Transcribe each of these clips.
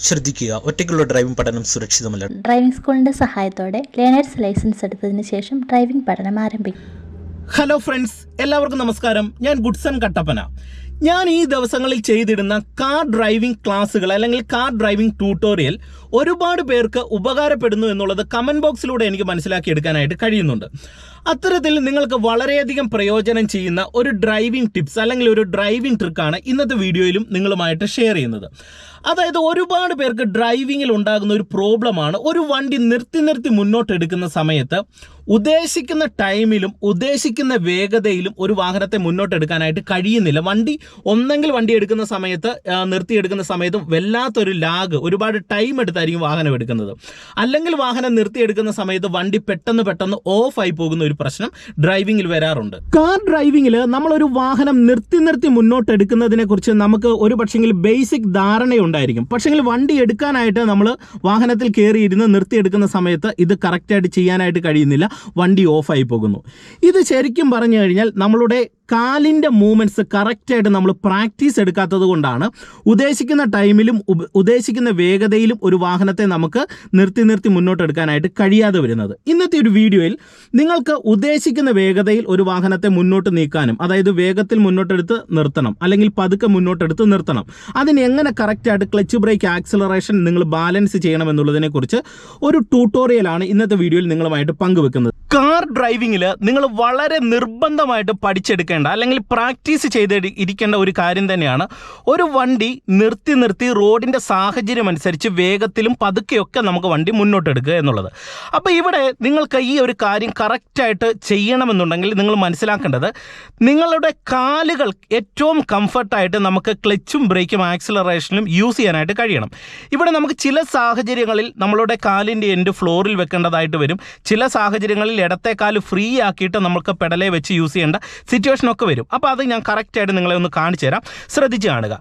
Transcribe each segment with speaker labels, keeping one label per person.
Speaker 1: ശ്രദ്ധിക്കുക. ഒറ്റയ്ക്കുള്ള ഡ്രൈവിംഗ് പഠനം സുരക്ഷിതമല്ല.
Speaker 2: ഡ്രൈവിംഗ് സ്കൂളിന്റെ സഹായത്തോടെ ലേണേഴ്സ് ലൈസൻസ് എടുത്തതിന് ശേഷം ഡ്രൈവിംഗ് പഠനം ആരംഭിക്കും.
Speaker 3: ഹലോ ഫ്രണ്ട്സ് എല്ലാവർക്കും നമസ്കാരം. ഞാൻ ഗുഡ്സൺ കട്ടപ്പന. ഞാൻ ഈ ദിവസങ്ങളിൽ ചെയ്തിടുന്ന കാർ ഡ്രൈവിംഗ് ക്ലാസ്സുകൾ അല്ലെങ്കിൽ കാർ ഡ്രൈവിംഗ് ട്യൂട്ടോറിയൽ ഒരുപാട് പേർക്ക് ഉപകാരപ്പെടുന്നു എന്നുള്ളത് കമന്റ് ബോക്സിലൂടെ എനിക്ക് മനസ്സിലാക്കിയെടുക്കാനായിട്ട് കഴിയുന്നുണ്ട്. അത്തരത്തിൽ നിങ്ങൾക്ക് വളരെയധികം പ്രയോജനം ചെയ്യുന്ന ഒരു ഡ്രൈവിംഗ് ടിപ്സ് അല്ലെങ്കിൽ ഒരു ഡ്രൈവിംഗ് ട്രിക്കാണ് ഇന്നത്തെ വീഡിയോയിലും നിങ്ങളുമായിട്ട് ഷെയർ ചെയ്യുന്നത്. അതായത് ഒരുപാട് പേർക്ക് ഡ്രൈവിങ്ങിൽ ഉണ്ടാകുന്ന ഒരു പ്രോബ്ലമാണ് ഒരു വണ്ടി നിർത്തി നിർത്തി മുന്നോട്ടെടുക്കുന്ന സമയത്ത് ഉദ്ദേശിക്കുന്ന ടൈമിലും ഉദ്ദേശിക്കുന്ന വേഗതയിലും ഒരു വാഹനത്തെ മുന്നോട്ട് എടുക്കാനായിട്ട് കഴിയുന്നില്ല. വണ്ടി ഒന്നെങ്കിൽ വണ്ടി എടുക്കുന്ന സമയത്ത് നിർത്തിയെടുക്കുന്ന സമയത്തും വല്ലാത്തൊരു ലാഗ് ഒരുപാട് ടൈം എടുത്തായിരിക്കും വാഹനം എടുക്കുന്നത്. അല്ലെങ്കിൽ വാഹനം നിർത്തിയെടുക്കുന്ന സമയത്ത് വണ്ടി പെട്ടെന്ന് പെട്ടെന്ന് ഓഫ് ആയി പോകുന്ന ഒരു പ്രശ്നം ഡ്രൈവിംഗിൽ വരാറുണ്ട്. കാർ ഡ്രൈവിംഗിൽ നമ്മളൊരു വാഹനം നിർത്തി നിർത്തി മുന്നോട്ട് എടുക്കുന്നതിനെ കുറിച്ച് നമുക്ക് ഒരു പക്ഷെങ്കിൽ ബേസിക് ധാരണയുണ്ടായിരിക്കും. പക്ഷെങ്കിൽ വണ്ടി എടുക്കാനായിട്ട് നമ്മൾ വാഹനത്തിൽ കയറിയിരുന്ന് നിർത്തിയെടുക്കുന്ന സമയത്ത് ഇത് കറക്റ്റായിട്ട് ചെയ്യാനായിട്ട് കഴിയുന്നില്ല. വണ്ടി ഓഫായി പോകുന്നു. ഇത് ശരിക്കും പറഞ്ഞു കഴിഞ്ഞാൽ നമ്മളുടെ കാലിന്റെ മൂവ്മെന്റ്സ് കറക്റ്റായിട്ട് നമ്മൾ പ്രാക്ടീസ് എടുക്കാത്തത് കൊണ്ടാണ് ഉദ്ദേശിക്കുന്ന ടൈമിലും ഉദ്ദേശിക്കുന്ന വേഗതയിലും ഒരു വാഹനത്തെ നമുക്ക് നിർത്തി നിർത്തി മുന്നോട്ട് എടുക്കാനായിട്ട് കഴിയാതെ വരുന്നത്. ഇന്നത്തെ ഒരു വീഡിയോയിൽ നിങ്ങൾക്ക് ഉദ്ദേശിക്കുന്ന വേഗതയിൽ ഒരു വാഹനത്തെ മുന്നോട്ട് നീക്കാനും അതായത് വേഗത്തിൽ മുന്നോട്ടെടുത്ത് നിർത്തണം അല്ലെങ്കിൽ പതുക്കെ മുന്നോട്ടെടുത്ത് നിർത്തണം. അതിന് എങ്ങനെ കറക്റ്റായിട്ട് ക്ലച്ച് ബ്രേക്ക് ആക്സിലറേഷൻ നിങ്ങൾ ബാലൻസ് ചെയ്യണം എന്നുള്ളതിനെക്കുറിച്ച് ഒരു ട്യൂട്ടോറിയലാണ് ഇന്നത്തെ വീഡിയോയിൽ നിങ്ങളുമായിട്ട് പങ്കുവെക്കുന്നത്. കാർ ഡ്രൈവിങ്ങിൽ നിങ്ങൾ വളരെ നിർബന്ധമായിട്ട് പഠിച്ചെടുക്കേണ്ട അല്ലെങ്കിൽ പ്രാക്ടീസ് ചെയ്ത് ഇരിക്കേണ്ട ഒരു കാര്യം തന്നെയാണ്. ഒരു വണ്ടി നിർത്തി നിർത്തി റോഡിന്റെ സാഹചര്യം അനുസരിച്ച് വേഗത്തിലും പതുക്കെയൊക്കെ നമുക്ക് വണ്ടി മുന്നോട്ടെടുക്കുക എന്നുള്ളത്. അപ്പോൾ ഇവിടെ നിങ്ങൾക്ക് ഈ ഒരു കാര്യം കറക്റ്റായിട്ട് ചെയ്യണമെന്നുണ്ടെങ്കിൽ നിങ്ങൾ മനസ്സിലാക്കേണ്ടത് നിങ്ങളുടെ കാലുകൾ ഏറ്റവും കംഫർട്ടായിട്ട് നമുക്ക് ക്ലച്ചും ബ്രേക്കും ആക്സിലറേഷനും യൂസ് ചെയ്യാനായിട്ട് കഴിയണം. ഇവിടെ നമുക്ക് ചില സാഹചര്യങ്ങളിൽ നമ്മളുടെ കാലിന്റെ എൻഡ് ഫ്ലോറിൽ വെക്കേണ്ടതായിട്ട് വരും. ചില സാഹചര്യങ്ങളിൽ ഇടത്തെ കാൽ ഫ്രീ ആക്കിയിട്ട് നമുക്ക് പെടലെ വെച്ച് യൂസ് ചെയ്യേണ്ട സിറ്റുവേഷനൊക്കെ വരും. അപ്പോൾ അത് ഞാൻ കറക്റ്റായിട്ട് നിങ്ങളെ ഒന്ന് കാണിച്ചു തരാം. ശ്രദ്ധിച്ച് കാണുക.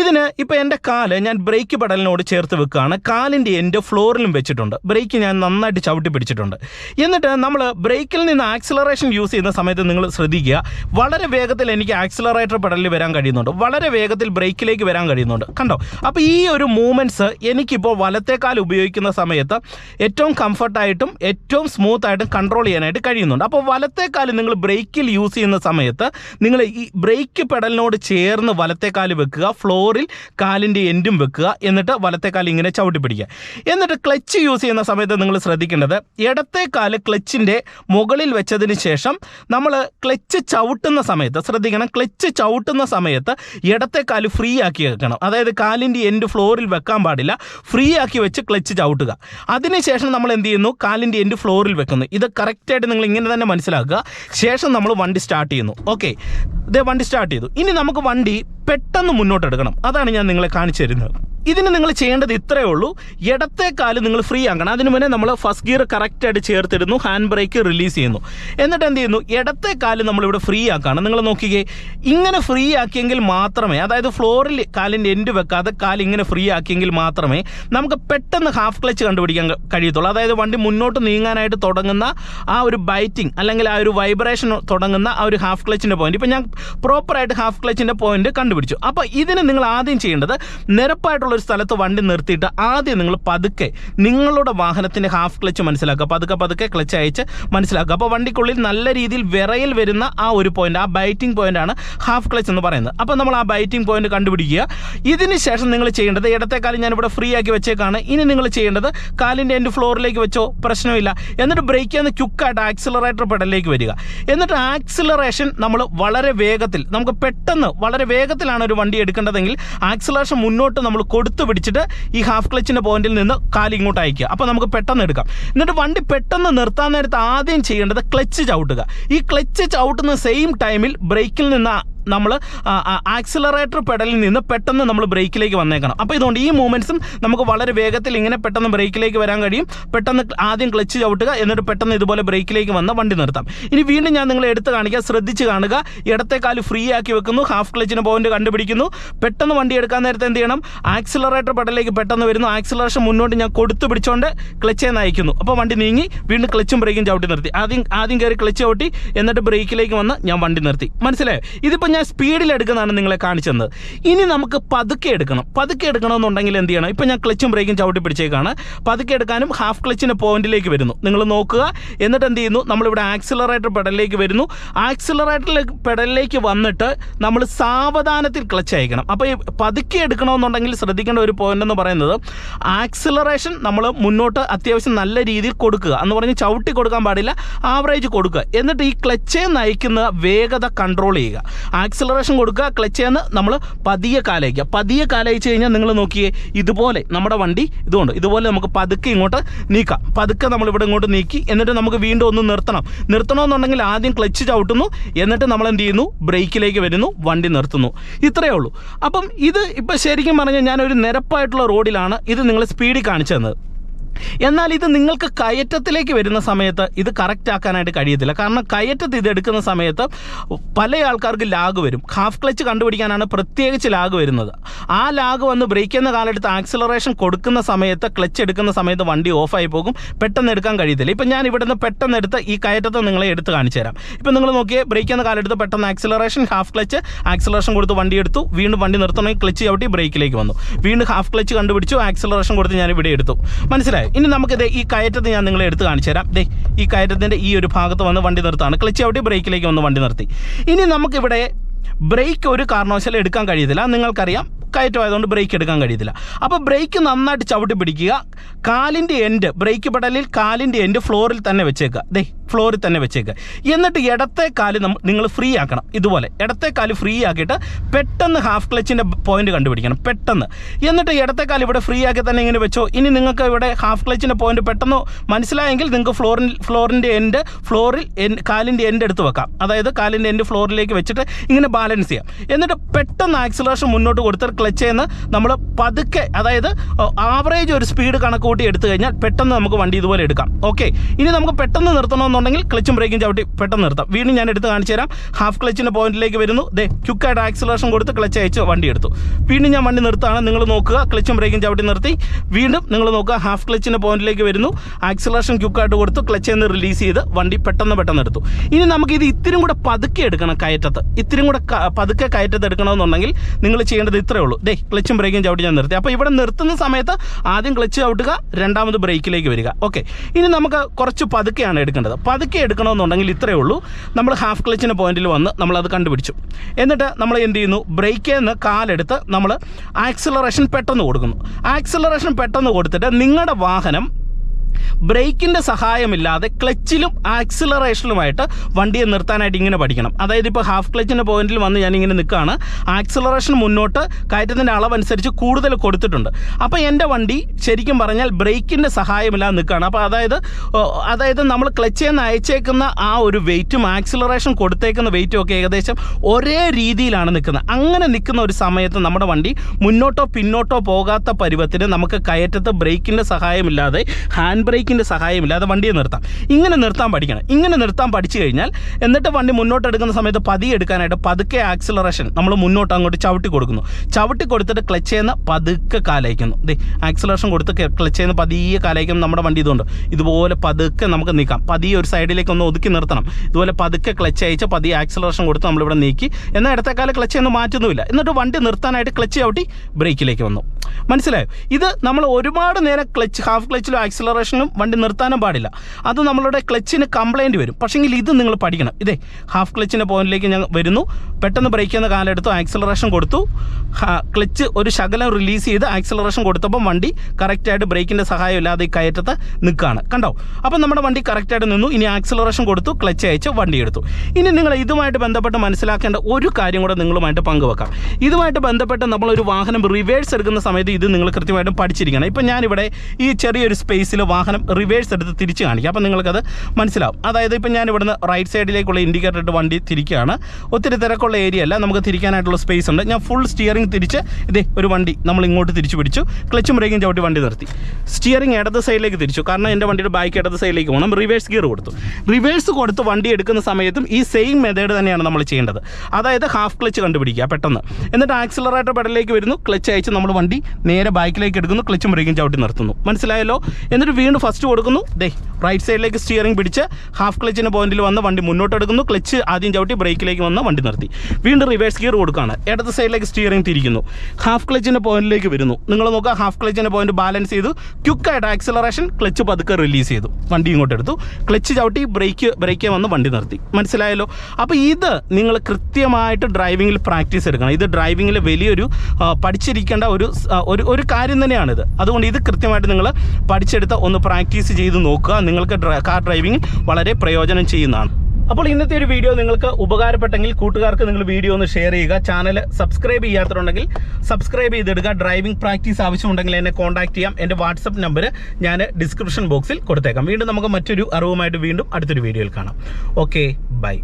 Speaker 3: ഇതിന് ഇപ്പോൾ എന്റെ കാൽ ഞാൻ ബ്രേക്ക് പെടലിനോട് ചേർത്ത് വെക്കുകയാണ്. കാലിന്റെ എൻഡ് ഫ്ലോറിലും വെച്ചിട്ടുണ്ട്. ബ്രേക്ക് ഞാൻ നന്നായിട്ട് ചവിട്ടി പിടിച്ചിട്ടുണ്ട്. എന്നിട്ട് നമ്മൾ ബ്രേക്കിൽ നിന്ന് ആക്സിലറേഷൻ യൂസ് ചെയ്യുന്ന സമയത്ത് നിങ്ങൾ ശ്രദ്ധിക്കുക. വളരെ വേഗത്തിൽ എനിക്ക് ആക്സിലറേറ്റർ പെടലിൽ വരാൻ കഴിയുന്നുണ്ട്. വളരെ വേഗത്തിൽ ബ്രേക്കിലേക്ക് വരാൻ കഴിയുന്നുണ്ട്. കണ്ടോ? അപ്പോൾ ഈ ഒരു മൂവ്മെന്റ്സ് എനിക്കിപ്പോൾ വലത്തേക്കാൽ ഉപയോഗിക്കുന്ന സമയത്ത് ഏറ്റവും കംഫർട്ടായിട്ടും ഏറ്റവും സ്മൂത്ത് ആയിട്ടും കൺട്രോൾ ചെയ്യാനായിട്ട് കഴിയുന്നുണ്ട്. അപ്പോൾ വലത്തേക്കാൽ നിങ്ങൾ ബ്രേക്കിൽ യൂസ് ചെയ്യുന്ന സമയത്ത് നിങ്ങൾ ഈ ബ്രേക്ക് പെടലിനോട് ചേർന്ന് വലത്തേക്കാൽ വെക്കുക ഫ്ലോറിൽ കാലിന്റെ എൻഡും വെക്കുക എന്നിട്ട് വലത്തെ വലത്തേക്കാൽ ഇങ്ങനെ ചവിട്ടി പിടിക്കുക. എന്നിട്ട് ക്ലച്ച് യൂസ് ചെയ്യുന്ന സമയത്ത് നിങ്ങൾ ശ്രദ്ധിക്കേണ്ടത് ഇടത്തേക്കാൽ ക്ലച്ചിന്റെ മുകളിൽ വെച്ചതിന് ശേഷം നമ്മൾ ക്ലച്ച് ചവിട്ടുന്ന സമയത്ത് ശ്രദ്ധിക്കണം ക്ലച്ച് ചവിട്ടുന്ന സമയത്ത് ഇടത്തേക്കാൽ ഫ്രീ ആക്കി വെക്കണം. അതായത് കാലിന്റെ എൻഡ് ഫ്ലോറിൽ വെക്കാൻ പാടില്ല ഫ്രീ ആക്കി വെച്ച് ക്ലച്ച് ചവിട്ടുക. അതിനുശേഷം നമ്മൾ എന്ത് ചെയ്യുന്നു? കാലിന്റെ എൻഡ് ഫ്ലോറിൽ വെക്കുന്നു. ഇത് കറക്റ്റായിട്ട് നിങ്ങൾ ഇങ്ങനെ തന്നെ മനസ്സിലാക്കുക. ശേഷം നമ്മൾ വണ്ടി സ്റ്റാർട്ട് ചെയ്യുന്നു. ഓക്കെ. ഇതേ വണ്ടി സ്റ്റാർട്ട് ചെയ്തു. ഇനി നമുക്ക് വണ്ടി പെട്ടെന്ന് മുന്നോട്ട് എടുക്കണം അതാണ് ഞാൻ നിങ്ങളെ കാണിച്ചു തരുന്നത്. ഇതിന് നിങ്ങൾ ചെയ്യേണ്ടത് ഇത്രയേ ഉള്ളൂ. ഇടത്തെ നിങ്ങൾ ഫ്രീ ആക്കണം. അതിന് മുന്നേ നമ്മൾ ഫസ്റ്റ് ഗിയർ കറക്റ്റായിട്ട് ചേർത്തിടുന്നു ഹാൻഡ് ബ്രേക്ക് റിലീസ് ചെയ്യുന്നു. എന്നിട്ട് എന്ത് ചെയ്യുന്നു? ഇടത്തെ നമ്മളിവിടെ ഫ്രീ ആക്കുകയാണ് നിങ്ങൾ നോക്കിക്കേ ഇങ്ങനെ ഫ്രീ ആക്കിയെങ്കിൽ മാത്രമേ അതായത് ഫ്ലോറിൽ കാലിന്റെ എൻഡ് വെക്കാതെ കാൽ ഇങ്ങനെ ഫ്രീ ആക്കിയെങ്കിൽ മാത്രമേ നമുക്ക് പെട്ടെന്ന് ഹാഫ് ക്ലച്ച് കണ്ടുപിടിക്കാൻ കഴിയത്തുള്ളൂ. അതായത് വണ്ടി മുന്നോട്ട് നീങ്ങാനായിട്ട് തുടങ്ങുന്ന ആ ഒരു ബൈറ്റിംഗ് അല്ലെങ്കിൽ ആ ഒരു വൈബ്രേഷൻ തുടങ്ങുന്ന ആ ഒരു ഹാഫ് ക്ലച്ചിന്റെ പോയിന്റ് ഇപ്പം ഞാൻ പ്രോപ്പറായിട്ട് ഹാഫ് ക്ലച്ചിന്റെ പോയിന്റ് കണ്ടുപിടിച്ചു. അപ്പോൾ ഇതിന് നിങ്ങൾ ആദ്യം ചെയ്യേണ്ടത് നിരപ്പായിട്ടുള്ള ഒരു സ്ഥലത്ത് വണ്ടി നിർത്തിയിട്ട് ആദ്യം നിങ്ങൾ പതുക്കെ നിങ്ങളുടെ വാഹനത്തിന്റെ ഹാഫ് ക്ലച്ച് മനസ്സിലാക്കുക. പതുക്കെ പതുക്കെ ക്ലച്ച് അയച്ച് മനസ്സിലാക്കുക. അപ്പോൾ വണ്ടിക്കുള്ളിൽ നല്ല രീതിയിൽ വിറയിൽ വരുന്ന ആ ഒരു പോയിന്റ് ആ ബൈറ്റിംഗ് പോയിന്റ് ആണ് ഹാഫ് ക്ലച്ച് എന്ന് പറയുന്നത്. അപ്പോൾ നമ്മൾ ആ ബൈറ്റിംഗ് പോയിന്റ് കണ്ടുപിടിക്കുക. ഇതിന് ശേഷം നിങ്ങൾ ചെയ്യേണ്ടത് ഇടത്തെ കാലം ഞാനിവിടെ ഫ്രീ ആക്കി വെച്ചേക്കാണ്. ഇനി നിങ്ങൾ ചെയ്യേണ്ടത് കാലിന്റെ എന്റെ ഫ്ലോറിലേക്ക് വെച്ചോ പ്രശ്നമില്ല. എന്നിട്ട് ബ്രേക്ക് ചെയ്യുന്ന ക്യുക്കായിട്ട് ആക്സിലറേറ്റർ പെടലിലേക്ക് വരിക. എന്നിട്ട് ആക്സിലറേഷൻ നമ്മൾ വളരെ വേഗത്തിൽ നമുക്ക് പെട്ടെന്ന് വളരെ വേഗത്തിലാണ് ഒരു വണ്ടി എടുക്കേണ്ടതെങ്കിൽ ആക്സിലറേഷൻ മുന്നോട്ട് നമ്മൾ കൊടുത്തു പിടിച്ചിട്ട് ഈ ഹാഫ് ക്ലച്ചിന്റെ പോയിന്റിൽ നിന്ന് കാൽ ഇങ്ങോട്ട് അയക്കുക അപ്പോൾ നമുക്ക് പെട്ടെന്ന് എടുക്കാം. എന്നിട്ട് വണ്ടി പെട്ടെന്ന് നിർത്താൻ നേരത്ത് ആദ്യം ചെയ്യേണ്ടത് ക്ലച്ച് ചവിട്ടുക. ഈ ക്ലച്ച് ചവിട്ടുന്ന സെയിം ടൈമിൽ ബ്രേക്കിൽ നിന്ന് നമ്മൾ ആക്സിലറേറ്റർ പെഡലിൽ നിന്ന് പെട്ടെന്ന് നമ്മൾ ബ്രേക്കിലേക്ക് വന്നേക്കണം. അപ്പോൾ ഇതുകൊണ്ട് ഈ മൂവ്മെന്റ്സും നമുക്ക് വളരെ വേഗത്തിൽ ഇങ്ങനെ പെട്ടെന്ന് ബ്രേക്കിലേക്ക് വരാൻ കഴിയും. പെട്ടെന്ന് ആദ്യം ക്ലച്ച് ചവിട്ടുക എന്നിട്ട് പെട്ടെന്ന് ഇതുപോലെ ബ്രേക്കിലേക്ക് വന്ന് വണ്ടി നിർത്താം. ഇനി വീണ്ടും ഞാൻ നിങ്ങളെ എടുത്ത് കാണിക്കുക ശ്രദ്ധിച്ച് കാണുക. ഇടത്തെ കാൽ ഫ്രീ ആക്കി വെക്കുന്നു. ഹാഫ് ക്ലച്ചിന് പോയിന്റ് കണ്ടുപിടിക്കുന്നു. പെട്ടെന്ന് വണ്ടി എടുക്കാൻ നേരത്തെ എന്ത് ചെയ്യണം? ആക്സിലറേറ്റർ പെടലിലേക്ക് പെട്ടെന്ന് വരുന്നു. ആക്സിലറേഷൻ മുന്നോട്ട് ഞാൻ കൊടുത്തു പിടിച്ചുകൊണ്ട് ക്ലച്ചേ നയിക്കുന്നു. അപ്പോൾ വണ്ടി നീങ്ങി വീണ്ടും ക്ലച്ചും ബ്രേക്കും ചവിട്ടി നിർത്തി. ആദ്യം ആദ്യം കയറി ക്ലച്ച് ചവിട്ടി എന്നിട്ട് ബ്രേക്കിലേക്ക് വന്ന് ഞാൻ വണ്ടി നിർത്തി. മനസ്സിലായോ? ഇതിപ്പോൾ സ്പീഡിൽ എടുക്കുന്നതാണ് നിങ്ങളെ കാണിച്ചത് ഇനി നമുക്ക് പതുക്കെ എടുക്കണം. പതുക്കെ എടുക്കണമെന്നുണ്ടെങ്കിൽ എന്ത് ചെയ്യണം? ഇപ്പം ഞാൻ ക്ലച്ചും ബ്രേക്കും ചവിട്ടി പിടിച്ചേക്കാണ്. പതുക്കെ എടുക്കാനും ഹാഫ് ക്ലച്ചിന്റെ പോയിന്റിലേക്ക് വരുന്നു. നിങ്ങൾ നോക്കുക. എന്നിട്ട് എന്ത് ചെയ്യുന്നു? നമ്മളിവിടെ ആക്സിലറേറ്റർ പെഡലിലേക്ക് വരുന്നു. ആക്സിലറേറ്ററിലേക്ക് പെഡലിലേക്ക് വന്നിട്ട് നമ്മൾ സാവധാനത്തിൽ ക്ലച്ച് അയക്കണം. അപ്പോൾ ഈ പതുക്കെ എടുക്കണമെന്നുണ്ടെങ്കിൽ ശ്രദ്ധിക്കേണ്ട ഒരു പോയിന്റ് എന്ന് പറയുന്നത് ആക്സിലറേഷൻ നമ്മൾ മുന്നോട്ട് അത്യാവശ്യം നല്ല രീതിയിൽ കൊടുക്കുക. എന്ന് പറഞ്ഞ് ചവിട്ടി കൊടുക്കാൻ പാടില്ല. ആവറേജ് കൊടുക്കുക. എന്നിട്ട് ഈ ക്ലച്ചേ നയിക്കുന്ന വേഗത കൺട്രോൾ ചെയ്യുക. ആക്സിലറേഷൻ കൊടുക്കുക ക്ലച്ച് ക്ലച്ചേന്ന് നമ്മൾ പതിയെ കാലയിക്കുക പതിയെ കാലയച്ച് കഴിഞ്ഞാൽ നിങ്ങൾ നോക്കിയേ ഇതുപോലെ നമ്മുടെ വണ്ടി ഇതുകൊണ്ട് ഇതുപോലെ നമുക്ക് പതുക്കെ ഇങ്ങോട്ട് നീക്കാം. പതുക്കെ നമ്മൾ ഇവിടെ ഇങ്ങോട്ട് നീക്കി എന്നിട്ട് നമുക്ക് വീണ്ടും ഒന്ന് നിർത്തണം. നിർത്തണമെന്നുണ്ടെങ്കിൽ ആദ്യം ക്ലച്ച് ചവിട്ടുന്നു എന്നിട്ട് നമ്മൾ എന്ത് ചെയ്യുന്നു? ബ്രേക്കിലേക്ക് വരുന്നു വണ്ടി നിർത്തുന്നു. ഇത്രയേ ഉള്ളൂ. അപ്പം ഇത് ഇപ്പം ശരിക്കും പറഞ്ഞാൽ ഞാനൊരു നിരപ്പായിട്ടുള്ള റോഡിലാണ് ഇത് നിങ്ങൾ സ്പീഡിൽ കാണിച്ചു തന്നത്. എന്നാൽ ഇത് നിങ്ങൾക്ക് കയറ്റത്തിലേക്ക് വരുന്ന സമയത്ത് ഇത് കറക്റ്റ് ആക്കാനായിട്ട് കഴിയത്തില്ല. കാരണം കയറ്റത്ത് ഇത് എടുക്കുന്ന സമയത്ത് പല ആൾക്കാർക്ക് ലാഗ് വരും. ഹാഫ് ക്ലച്ച് കണ്ടുപിടിക്കാനാണ് പ്രത്യേകിച്ച് ലാഗ് വരുന്നത്. ആ ലാഗ് വന്ന് ബ്രേക്ക് ചെയ്യുന്ന കാലത്ത് ആക്സിലറേഷൻ കൊടുക്കുന്ന സമയത്ത് ക്ലച്ച് എടുക്കുന്ന സമയത്ത് വണ്ടി ഓഫായി പോകും. പെട്ടെന്ന് എടുക്കാൻ കഴിയത്തില്ല. ഇപ്പം ഞാൻ ഇവിടുന്ന് പെട്ടെന്ന് എടുത്ത് ഈ കയറ്റത്തെ നിങ്ങളെ എടുത്ത് കാണിച്ചു തരാം. ഇപ്പം നിങ്ങൾ നോക്കിയേ ബ്രേക്ക് ചെയ്യുന്ന കാലത്ത് പെട്ടെന്ന് ആക്സിലറേഷൻ ഹാഫ് ക്ലച്ച് ആക്സിലറേഷൻ കൊടുത്ത് വണ്ടി എടുത്തു. വീണ്ടും വണ്ടി നിർത്തണമെങ്കിൽ ക്ലച്ച് ചവിട്ടി ബ്രേക്കിലേക്ക് വന്നു. വീണ്ടും ഹാഫ് ക്ലച്ച് കണ്ടുപിടിച്ചു ആക്സിലറേഷൻ കൊടുത്ത് ഞാൻ ഇവിടെ എടുത്തു. മനസ്സിലായോ? ഇനി നമുക്ക് നമുക്കിത് ഈ കയറ്റത്തെ ഞാൻ നിങ്ങളെ എടുത്ത് കാണിച്ചു തരാം. ദേ ഈ കയറ്റത്തിന്റെ ഈ ഒരു ഭാഗത്ത് വന്ന് വണ്ടി നിർത്താണ് ക്ലച്ച് അവിടെ ബ്രേക്കിലേക്ക് വന്ന് വണ്ടി നിർത്തി. ഇനി നമുക്കിവിടെ ബ്രേക്ക് ഒരു കാരണവശാലും എടുക്കാൻ കഴിയത്തില്ല. നിങ്ങൾക്കറിയാം കയറ്റമായതുകൊണ്ട് ബ്രേക്ക് എടുക്കാൻ കഴിയത്തില്ല. അപ്പോൾ ബ്രേക്ക് നന്നായിട്ട് ചവിട്ടി പിടിക്കുക. കാലിന്റെ എൻഡ് ബ്രേക്ക് പെടലിൽ കാലിന്റെ എൻഡ് ഫ്ലോറിൽ തന്നെ വെച്ചേക്കുക. ദേ ഫ്ലോറിൽ തന്നെ വെച്ചേക്കുക എന്നിട്ട് ഇടത്തെ കാൽ നിങ്ങൾ ഫ്രീ ആക്കണം. ഇതുപോലെ. ഇടത്തെ കാൽ ഫ്രീ ആക്കിയിട്ട് പെട്ടെന്ന് ഹാഫ് ക്ലച്ചിന്റെ പോയിന്റ് കണ്ടുപിടിക്കണം. പെട്ടെന്ന്. എന്നിട്ട് ഇടത്തെ കാൽ ഇവിടെ ഫ്രീ ആക്കി തന്നെ ഇങ്ങനെ വെച്ചോ. ഇനി നിങ്ങൾക്ക് ഇവിടെ ഹാഫ് ക്ലച്ചിന്റെ പോയിന്റ് പെട്ടെന്ന് മനസ്സിലായെങ്കിൽ നിങ്ങൾക്ക് ഫ്ലോറിൻ ഫ്ലോറിന്റെ എൻഡ് ഫ്ലോറിൽ കാലിന്റെ എൻഡ് എടുത്ത് വെക്കാം. അതായത് കാലിന്റെ എൻഡ് ഫ്ലോറിലേക്ക് വെച്ചിട്ട് ഇങ്ങനെ ബാലൻസ് ചെയ്യാം. എന്നിട്ട് പെട്ടെന്ന് ആക്സിലേഷൻ മുന്നോട്ട് കൊടുത്താൽ ക്ലച്ച് ചെയ്യുന്ന നമ്മൾ പതുക്കെ അതായത് ആവറേജ് ഒരു സ്പീഡ് കണക്ക് കൂട്ടി എടുത്തു കഴിഞ്ഞാൽ പെട്ടെന്ന് നമുക്ക് വണ്ടി ഇതുപോലെ എടുക്കാം. ഓക്കെ ഇനി നമുക്ക് പെട്ടെന്ന് നിർത്തണമെന്നുണ്ടെങ്കിൽ ക്ലച്ചും ബ്രേക്കും ചവിട്ടി പെട്ടെന്ന് നിർത്താം. വീണ്ടും ഞാൻ എടുത്ത് കാണിച്ചു തരാം. ഹാഫ് ക്ലച്ചിന്റെ പോയിന്റിലേക്ക് വരുന്നു. ദേ ക്യുക്കായിട്ട് ആക്സിലേഷൻ കൊടുത്ത് ക്ലച്ച് അയച്ച് വണ്ടി എടുത്തു. വീണ്ടും ഞാൻ വണ്ടി നിർത്താണ് നിങ്ങൾ നോക്കുക ക്ലച്ചും ബ്രേക്കും ചവിട്ടി നിർത്തി. വീണ്ടും നിങ്ങൾ നോക്കുക ഹാഫ് ക്ലച്ചിന്റെ പോയിന്റിലേക്ക് വരുന്നു. ആക്സിലേഷൻ ക്യുക്കായിട്ട് കൊടുത്ത് ക്ലച്ചിൽ നിന്ന് റിലീസ് ചെയ്ത് വണ്ടി പെട്ടെന്ന് പെട്ടെന്ന് എടുത്തു. ഇനി നമുക്ക് ഇത് ഇത്തിരി കൂടെ പതുക്കെ എടുക്കണം കയറ്റത്ത്. ഇത്തിരും കൂടെ പതുക്കെ കയറ്റത്ത് എടുക്കണമെന്നുണ്ടെങ്കിൽ നിങ്ങൾ ചെയ്യേണ്ടത് ഇത്രയേ ഉള്ളൂ. ദേ ക്ലച്ചും ബ്രേക്കും ചവിട്ടി ഞാൻ നിർത്തി. അപ്പോൾ ഇവിടെ നിർത്തുന്ന സമയത്ത് ആദ്യം ക്ലച്ച് ചവിട്ടുക രണ്ടാമത് ബ്രേക്കിലേക്ക് വരിക. ഓക്കെ ഇനി നമുക്ക് കുറച്ച് പതുക്കെയാണ് എടുക്കേണ്ടത്. പതുക്കെ എടുക്കണമെന്നുണ്ടെങ്കിൽ ഇത്രയേ ഉള്ളൂ. നമ്മൾ ഹാഫ് ക്ലച്ചിന്റെ പോയിന്റിൽ വന്ന് നമ്മളത് കണ്ടുപിടിച്ചു. എന്നിട്ട് നമ്മൾ എന്ത് ചെയ്യുന്നു? ബ്രേക്കിൽ നിന്ന് കാലെടുത്ത് നമ്മൾ ആക്സിലറേഷൻ പെട്ടെന്ന് കൊടുക്കുന്നു. ആക്സിലറേഷൻ പെട്ടെന്ന് കൊടുത്തിട്ട് നിങ്ങളുടെ വാഹനം ബ്രേക്കിന്റെ സഹായമില്ലാതെ ക്ലച്ചിലും ആക്സിലറേഷനിലുമായിട്ട് വണ്ടിയെ നിർത്താനായിട്ട് ഇങ്ങനെ പഠിക്കണം. അതായത് ഇപ്പോൾ ഹാഫ് ക്ലച്ചിന്റെ പോയിന്റിൽ വന്ന് ഞാൻ ഇങ്ങനെ നിൽക്കുകയാണ് ആക്സിലറേഷൻ മുന്നോട്ട് കയറ്റത്തിന്റെ അളവനുസരിച്ച് കൂടുതൽ കൊടുത്തിട്ടുണ്ട്. അപ്പോൾ എന്റെ വണ്ടി ശരിക്കും പറഞ്ഞാൽ ബ്രേക്കിന്റെ സഹായമില്ലാതെ നിൽക്കുകയാണ് അപ്പോൾ അതായത് അതായത് നമ്മൾ ക്ലച്ചിൽ നിന്ന് അയച്ചേക്കുന്ന ആ ഒരു വെയിറ്റും ആക്സിലറേഷൻ കൊടുത്തേക്കുന്ന വെയിറ്റും ഒക്കെ ഏകദേശം ഒരേ രീതിയിലാണ് നിൽക്കുന്നത്. അങ്ങനെ നിൽക്കുന്ന ഒരു സമയത്ത് നമ്മുടെ വണ്ടി മുന്നോട്ടോ പിന്നോട്ടോ പോകാത്ത പരുവത്തിന് നമുക്ക് കയറ്റത്ത് ബ്രേക്കിന്റെ സഹായമില്ലാതെ ഹാൻഡ് ബ്രേക്കിന്റെ സഹായമില്ലാതെ വണ്ടിയെ നിർത്താം. ഇങ്ങനെ നിർത്താൻ പഠിക്കണം. ഇങ്ങനെ നിർത്താൻ പഠിച്ചു കഴിഞ്ഞാൽ എന്നിട്ട് വണ്ടി മുന്നോട്ട് എടുക്കുന്ന സമയത്ത് പതിയെ എടുക്കാനായിട്ട് പതുക്കെ ആക്സിലറേഷൻ നമ്മൾ മുന്നോട്ട് അങ്ങോട്ട് ചവിട്ടി കൊടുക്കുന്നു. ചവിട്ടി കൊടുത്തിട്ട് ക്ലച്ച് ചെയ്യുന്ന പതുക്കെ കാലയക്കുന്നു. ദേ ആക്സിലറേഷൻ കൊടുത്ത് ക്ലച്ച് ചെയ്യുന്ന പതിയെ കാലയക്കുന്നു നമ്മുടെ വണ്ടി ഇതുകൊണ്ട്. ഇതുപോലെ പതുക്കെ നമുക്ക് നീക്കാം. പതിയെ ഒരു സൈഡിലേക്ക് ഒന്ന് ഒതുക്കി നിർത്തണം. ഇതുപോലെ പതുക്കെ ക്ലച്ച് അയച്ച് പതിയെ ആക്സിലറേഷൻ കൊടുത്ത് നമ്മളിവിടെ നീക്കി. എന്നാൽ ഇടത്തേക്കാലം ക്ലച്ച് ഒന്നും മാറ്റുന്നുമില്ല. എന്നിട്ട് വണ്ടി നിർത്താനായിട്ട് ക്ലച്ച് ചവിട്ടി ബ്രേക്കിലേക്ക് വന്നു. മനസ്സിലായോ? ഇത് നമ്മൾ ഒരുപാട് നേരം ക്ലച്ച് ഹാഫ് ക്ലച്ചിലും ആക്സിലറേഷനും വണ്ടി നിർത്താനും പാടില്ല. അത് നമ്മളുടെ ക്ലച്ചിന് കംപ്ലൈന്റ് വരും. പക്ഷേങ്കിൽ ഇത് നിങ്ങൾ പഠിക്കണം. ഇതേ ഹാഫ് ക്ലച്ചിന്റെ പോയിന്റിലേക്ക് ഞാൻ വരുന്നു. പെട്ടെന്ന് ബ്രേക്ക് ചെയ്യുന്ന കാലെടുത്തു ആക്സിലറേഷൻ കൊടുത്തു. ക്ലച്ച് ഒരു ശകലം റിലീസ് ചെയ്ത് ആക്സിലറേഷൻ കൊടുത്തപ്പം വണ്ടി കറക്റ്റായിട്ട് ബ്രേക്കിന്റെ സഹായം ഇല്ലാതെ ഈ കയറ്റത്ത് നിൽക്കുകയാണ്. കണ്ടോ? അപ്പം നമ്മുടെ വണ്ടി കറക്റ്റായിട്ട് നിന്നു. ഇനി ആക്സിലറേഷൻ കൊടുത്തു ക്ലച്ച് അയച്ച് വണ്ടി എടുത്തു. ഇനി നിങ്ങൾ ഇതുമായിട്ട് ബന്ധപ്പെട്ട് മനസ്സിലാക്കേണ്ട ഒരു കാര്യം കൂടെ നിങ്ങളുമായിട്ട് പങ്കുവെക്കാം. ഇതുമായിട്ട് ബന്ധപ്പെട്ട് നമ്മളൊരു വാഹനം റിവേഴ്സ് എടുക്കുന്ന സമയത്ത് ഇത് നിങ്ങൾ കൃത്യമായിട്ടും പഠിച്ചിരിക്കണം. ഇപ്പം ഞാനിവിടെ ഈ ചെറിയൊരു സ്പേസിൽ വാഹനം റിവേഴ്സ് എടുത്ത് തിരിച്ച് കാണിക്കുക അപ്പം നിങ്ങൾക്കത് മനസ്സിലാവും. അതായത് ഇപ്പം ഞാൻ ഇവിടുന്ന് റൈറ്റ് സൈഡിലേക്കുള്ള ഇൻഡിക്കേറ്റർ ഇട്ട് വണ്ടി തിരിക്കുകയാണ്. ഒത്തിരി തിരക്കുള്ള ഏരിയ അല്ല. നമുക്ക് തിരിക്കാനായിട്ടുള്ള സ്പേസ് ഉണ്ട്. ഞാൻ ഫുൾ സ്റ്റിയറിംഗ് തിരിച്ച് ഇതേ ഒരു വണ്ടി നമ്മൾ ഇങ്ങോട്ട് തിരിച്ചു പിടിച്ചു. ക്ലച്ചും ബ്രേക്കും ചവിട്ടി വണ്ടി നിർത്തി. സ്റ്റിയറിംഗ് ഇടത് സൈഡിലേക്ക് തിരിച്ചു. കാരണം എന്റെ വണ്ടിയുടെ ബൈക്ക് ഇടത് സൈഡിലേക്ക് പോകണം. റിവേഴ്സ് ഗിയർ കൊടുത്തു. റിവേഴ്സ് കൊടുത്ത് വണ്ടി എടുക്കുന്ന സമയത്തും ഈ സെയിം മെത്തേഡ് തന്നെയാണ് നമ്മൾ ചെയ്യേണ്ടത്. അതായത് ഹാഫ് ക്ലച്ച് കണ്ടുപിടിക്കുക പെട്ടെന്ന്. എന്നിട്ട് ആക്സിലറേറ്റർ പെടലിലേക്ക് വരുന്നു. ക്ലച്ച് അയച്ച് നമ്മൾ വണ്ടി നേരെ ബൈക്കിലേക്ക് എടുക്കുന്നു. ക്ലച്ചും ബ്രേക്കും ചവിട്ടി നിർത്തുന്നു. മനസ്സിലായല്ലോ? എന്നിട്ട് വീണ്ടും വീണ്ടും ഫസ്റ്റ് കൊടുക്കുന്നു. ദേ റൈറ്റ് സൈഡിലേക്ക് സ്റ്റിയറിംഗ് പിടിച്ച് ഹാഫ് ക്ലച്ചിന്റെ പോയിന്റിൽ വന്ന് വണ്ടി മുന്നോട്ട് എടുക്കുന്നു ക്ലച്ച് ആദ്യം ചവിട്ടി ബ്രേക്കിലേക്ക് വന്ന് വണ്ടി നിർത്തി. വീണ്ടും റിവേഴ്സ് ഗിയർ കൊടുക്കുകയാണ് ഇടത് സൈഡിലേക്ക് സ്റ്റിയറിംഗ് തിരിക്കുന്നു. ഹാഫ് ക്ലച്ചിന്റെ പോയിന്റിലേക്ക് വരുന്നു. നിങ്ങൾ നോക്കുക ഹാഫ് ക്ലച്ചിന്റെ പോയിന്റ് ബാലൻസ് ചെയ്തു. ക്യുക്കായിട്ട് ആക്സലറേഷൻ ക്ലച്ച് പതുക്കെ റിലീസ് ചെയ്തു. വണ്ടി ഇങ്ങോട്ട് എടുത്തു. ക്ലച്ച് ചവിട്ടി ബ്രേക്ക് ബ്രേക്ക് വന്ന് വണ്ടി നിർത്തി. മനസ്സിലായല്ലോ? അപ്പോൾ ഇത് നിങ്ങൾ കൃത്യമായിട്ട് ഡ്രൈവിങ്ങിൽ പ്രാക്ടീസ് എടുക്കണം. ഇത് ഡ്രൈവിങ്ങിൽ വലിയൊരു പഠിച്ചിരിക്കേണ്ട ഒരു ഒരു കാര്യം തന്നെയാണിത്. അതുകൊണ്ട് ഇത് കൃത്യമായിട്ട് നിങ്ങൾ പഠിച്ചെടുത്ത ഒന്ന് പ്രാക്ടീസ് ചെയ്ത് നോക്കുക. നിങ്ങൾക്ക് കാർ ഡ്രൈവിംഗ് വളരെ പ്രയോജനം ചെയ്യുന്നതാണ്. അപ്പോൾ ഇന്നത്തെ ഒരു വീഡിയോ നിങ്ങൾക്ക് ഉപകാരപ്പെട്ടെങ്കിൽ കൂട്ടുകാർക്ക് നിങ്ങൾ വീഡിയോ ഒന്ന് ഷെയർ ചെയ്യുക. ചാനൽ സബ്സ്ക്രൈബ് ചെയ്യാത്തതുണ്ടെങ്കിൽ സബ്സ്ക്രൈബ് ചെയ്തിടുക ഡ്രൈവിംഗ് പ്രാക്ടീസ് ആവശ്യമുണ്ടെങ്കിൽ എന്നെ കോൺടാക്ട് ചെയ്യാം. എന്റെ വാട്സപ്പ് നമ്പർ ഞാൻ ഡിസ്ക്രിപ്ഷൻ ബോക്സിൽ കൊടുത്തേക്കാം. വീണ്ടും നമുക്ക് മറ്റൊരു അറിവുമായിട്ട് വീണ്ടും അടുത്തൊരു വീഡിയോയിൽ കാണാം. Okay bye